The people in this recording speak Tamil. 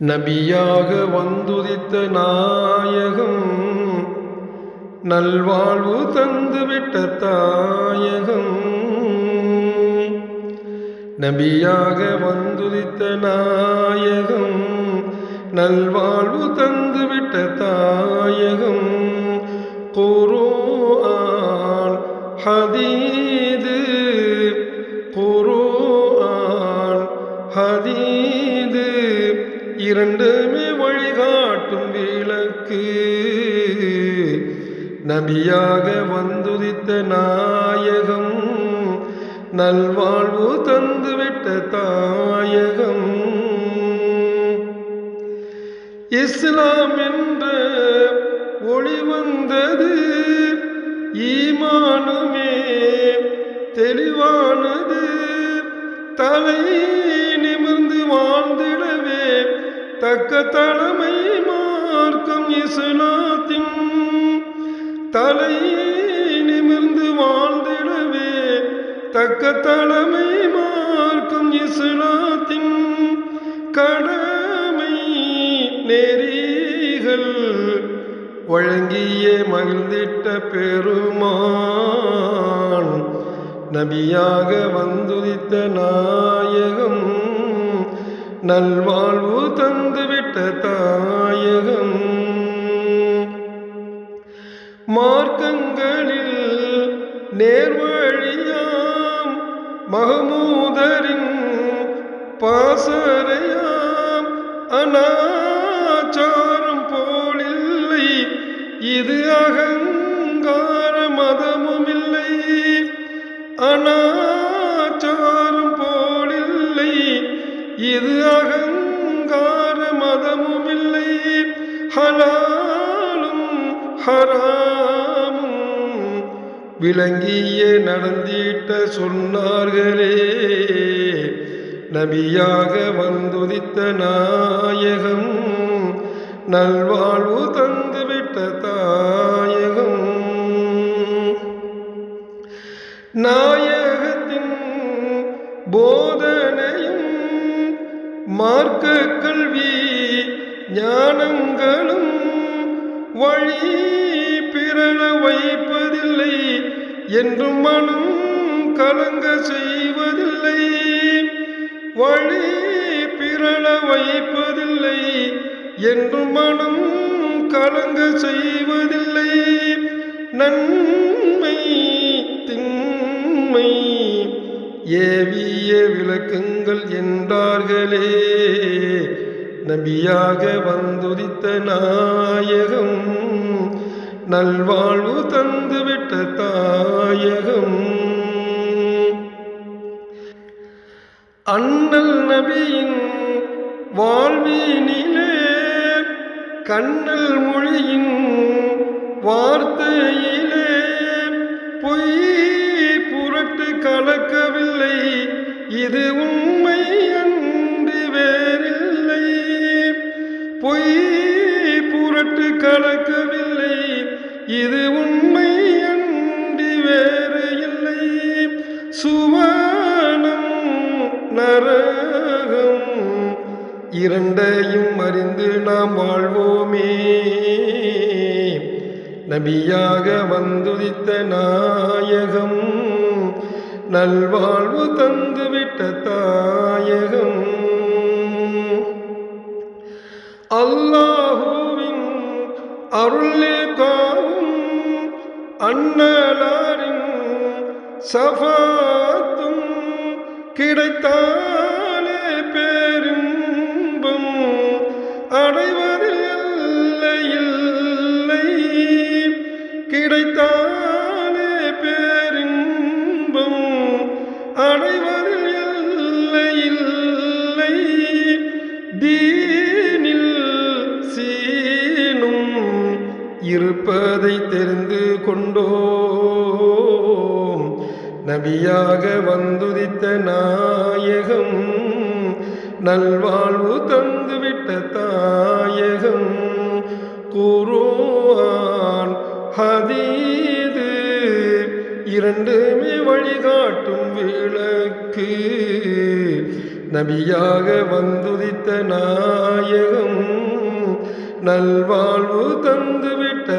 நபியாக வந்துதித்த நாயகம் நல்வாழ்வு தந்துவிட்ட தாயகம். நபியாக வந்துதித்த நாயகம் நல்வாழ்வு தந்துவிட்ட தாயகம். குர்ஆன் ஹதீது குர்ஆன் இரண்டுமே வழிகாட்டும் விளக்கு. நபியாக வந்துதித்த நாயகம் நல்வாழ்வு தந்துவிட்ட தாயகம். இஸ்லாம் என்ற ஒளி வந்தது ஈமானுமே தெளிவானது. தலை நிமிர்ந்து வாழ்ந்திட தக்க தலைமை மார்க்கம் இஸ்லாத்தின் தலை நிமிர்ந்து வாழ்ந்திடவே. தக்க தலைமை மார்க்கம் இஸ்லாத்தின் கடமை நெறிகள் வழங்கிய மகிழ்ந்திட்ட பெருமான். நபியாக வந்துதித்த நாயகம் நல்வாழ்வு தந்துவிட்ட தாயகம். மார்க்கங்களில் நேர்வழியாம் மகமூதரின் பாசறையாம். அனாச்சாரம் போலில்லை இது அகங்கார மதமுமில்லை. இல்லை இது அகங்கார மதமும் இல்லை. ஹலாலும் ஹராமும் விளங்கிய நடந்திட்ட சொன்னார்களே. நபியாக வந்துதித்த நாயகம் நல்வாழ்வு தந்துவிட்ட தாய். கல்வி ஞானங்களும் வழி பிறழ வைப்பதில்லை என்றும் மனம் கலங்க செய்வதில்லை. வழி பிறழ வைப்பதில்லை என்றும் மனம் கலங்க செய்வதில்லை. நன்மை திண்மை ஏவிய விளக்குங்கள் என்றார்களே. நபியாக வந்துதித்த நாயகம் நல்வாழ்வு தந்துவிட்ட தாயகம். அண்ணல் நபியின் வாழ்வினிலே கண்ணல் மொழியின் வார்த்தையிலே பொய் புரட்டு கலக்கவில்லை. இது உண்மை அன்றி பட்டு கலக்கவில்லை. இது உண்மை அண்டி வேறு இல்லை. சுவனம் நரகம் இரண்டையும் அறிந்து நாம் வாழ்வோமே. நபியாக வந்துதித்த நாயகம் நல்வாழ்வு தந்துவிட்ட தாயகம். அல்லாஹூ அருளே காவும் அண்ணலாரின் சபாத்தும் கிடைத்தாலே பேரின்பம் அடைவதில் இல்லை கிடைத்தாலே பேரின்பம் அடைவதில் இல்லை. தீ இருப்பதை தெரிந்து கொண்டோம். நபியாக வந்துதித்த நாயகம் நல்வாழ்வு தந்துவிட்ட தாயகம் குருவான் ஹதீது இரண்டுமே வழிகாட்டும் விளக்கு. நபியாக வந்துதித்த நாயகம் நல்வாழ்வு தந்துவிட்ட